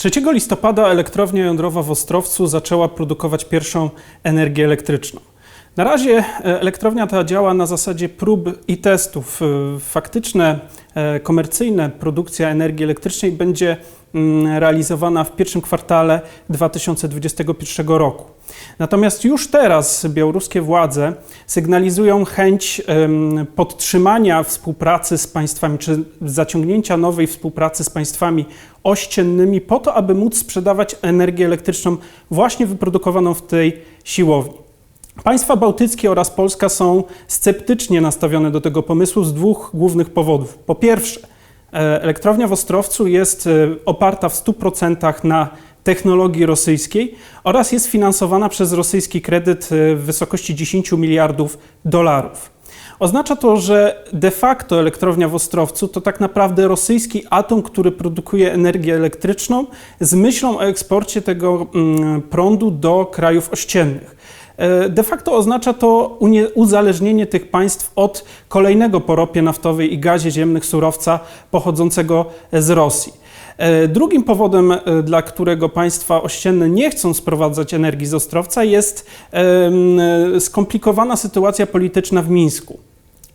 3 listopada elektrownia jądrowa w Ostrowcu zaczęła produkować pierwszą energię elektryczną. Na razie e, elektrownia ta działa na zasadzie prób i testów. E, Faktyczne, e, komercyjne produkcja energii elektrycznej będzie mm, realizowana w pierwszym kwartale 2021 roku. Natomiast już teraz białoruskie władze sygnalizują chęć podtrzymania współpracy z państwami, czy zaciągnięcia nowej współpracy z państwami ościennymi po to, aby móc sprzedawać energię elektryczną właśnie wyprodukowaną w tej siłowni. Państwa bałtyckie oraz Polska są sceptycznie nastawione do tego pomysłu z dwóch głównych powodów. Po pierwsze, e, elektrownia w Ostrowcu jest e, oparta w 100% na technologii rosyjskiej oraz jest finansowana przez rosyjski kredyt e, w wysokości 10 miliardów dolarów. Oznacza to, że de facto elektrownia w Ostrowcu to tak naprawdę rosyjski atom, który produkuje energię elektryczną z myślą o eksporcie tego mm, prądu do krajów ościennych. E, De facto oznacza to uzależnienie tych państw od kolejnego po ropie naftowej i gazie ziemnych surowca pochodzącego z Rosji. E, Drugim powodem, e, dla którego państwa ościenne nie chcą sprowadzać energii z Ostrowca, jest skomplikowana sytuacja polityczna w Mińsku.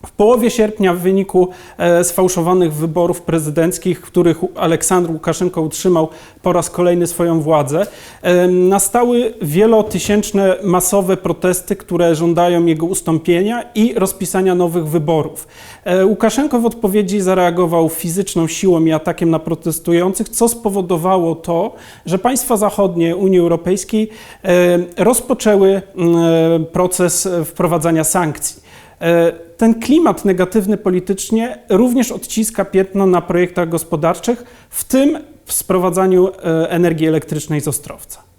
W połowie sierpnia w wyniku e, sfałszowanych wyborów prezydenckich, w których Aleksandr Łukaszenko utrzymał po raz kolejny swoją władzę, e, nastały wielotysięczne masowe protesty, które żądają jego ustąpienia i rozpisania nowych wyborów. E, Łukaszenko w odpowiedzi zareagował fizyczną siłą i atakiem na protestujących, co spowodowało to, że państwa zachodnie Unii Europejskiej rozpoczęły proces wprowadzania sankcji. E, Ten klimat negatywny politycznie również odciska piętno na projektach gospodarczych, w tym w sprowadzaniu e, energii elektrycznej z Ostrowca.